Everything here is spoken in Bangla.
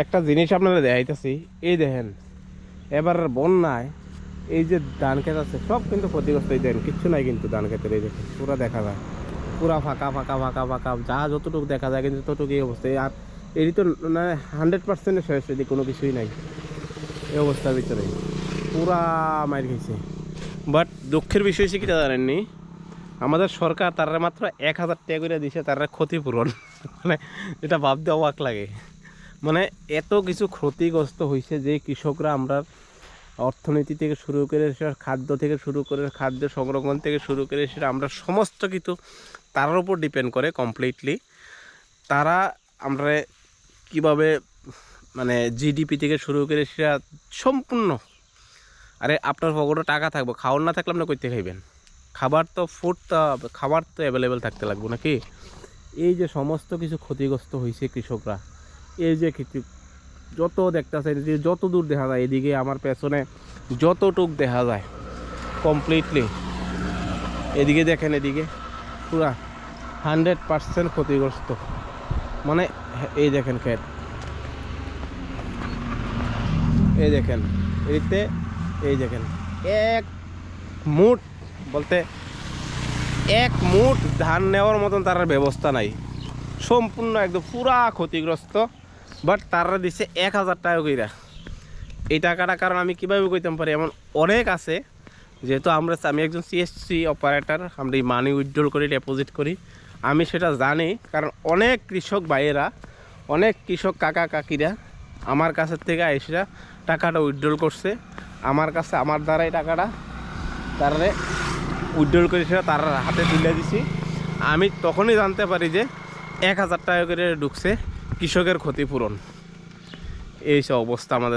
একটা জিনিস আপনারা দেখাইতেছি। এই দেখেন, এবার বন্যায় এই যে ধান ক্ষেত আছে, সব কিন্তু ক্ষতিগ্রস্ত। এই দেখেন, কিচ্ছু নাই কিন্তু ধান ক্ষেতের, এই দেখেন, পুরা দেখা যায়। পুরা ফাঁকা ফাঁকা ফাঁকা ফাঁকা, যা যতটুকু দেখা যায় কিন্তু ততটুকু এই অবস্থা আর এটি তো মানে হান্ড্রেড পার্সেন্ট শেষ, এদিকে কোনো কিছুই নাই। এই অবস্থার ভিতরে। পুরা মাইর খেয়েছে বাট দুঃখের বিষয় হচ্ছে কিটা জানেননি? আমাদের সরকার তারা মাত্র এক হাজার টাকা করে দিছে, তারা ক্ষতিপূরণ। মানে এটা ভাবতে অবাক লাগে। মানে এত কিছু ক্ষতিগ্রস্ত হয়েছে যে কৃষকরা আমরা অর্থনীতি থেকে শুরু করে সেটা খাদ্য থেকে শুরু করে খাদ্য সংরক্ষণ থেকে শুরু করে সেটা আমরা সমস্ত কিছু তার উপর ডিপেন্ড করে কমপ্লিটলি তারা আমরা কীভাবে মানে জিডিপি থেকে শুরু করে সেটা সম্পূর্ণ। আরে আপনার পকেটে টাকা থাকব, খাওয়ার না থাকলে আপনি করতে খাইবেন। খাবার তো ফুড তো, খাবার তো অ্যাভেলেবেল থাকতে লাগবে নাকি? এই যে সমস্ত কিছু ক্ষতিগ্রস্ত হয়েছে কৃষকরা এই যে কিছু, যত দেখতেছে, যে যত দূর দেখা যায়, এদিকে আমার পেছনে যতটুক দেখা যায় কমপ্লিটলি এদিকে দেখেন, এদিকে পুরা হান্ড্রেড পার্সেন্ট ক্ষতিগ্রস্ত। মানে এই দেখেন ক্ষেত। এই দেখেন এতে এই দেখেন, এক মুঠ বলতে এক মুঠ ধান নেওয়ার মতন তার ব্যবস্থা নাই। সম্পূর্ণ একদম পুরা ক্ষতিগ্রস্ত। বাট তারা দিছে এক হাজার টাকা কইরা। এই টাকাটা কারণ আমি কীভাবে কইতাম পারি, এমন অনেক আছে। যেহেতু আমরা আমি একজন সিএসসি অপারেটর আমরা এই মানি উইথড্রল করি ডিপোজিট করি। আমি সেটা জানি, কারণ অনেক কৃষক ভাইয়েরা, অনেক কৃষক কাকা কাকিরা আমার কাছের থেকে এসে টাকাটা উইথড্রল করছে। আমার কাছে, আমার দ্বারাই টাকাটা তারারে উইথড্রল করে সেটা তার হাতে তুলে দিছি। আমি তখনই জানতে পারি যে এক হাজার টাকা করে ঢুকছে। কৃষকের ক্ষতিপূরণ। এই সব অবস্থা আমাদের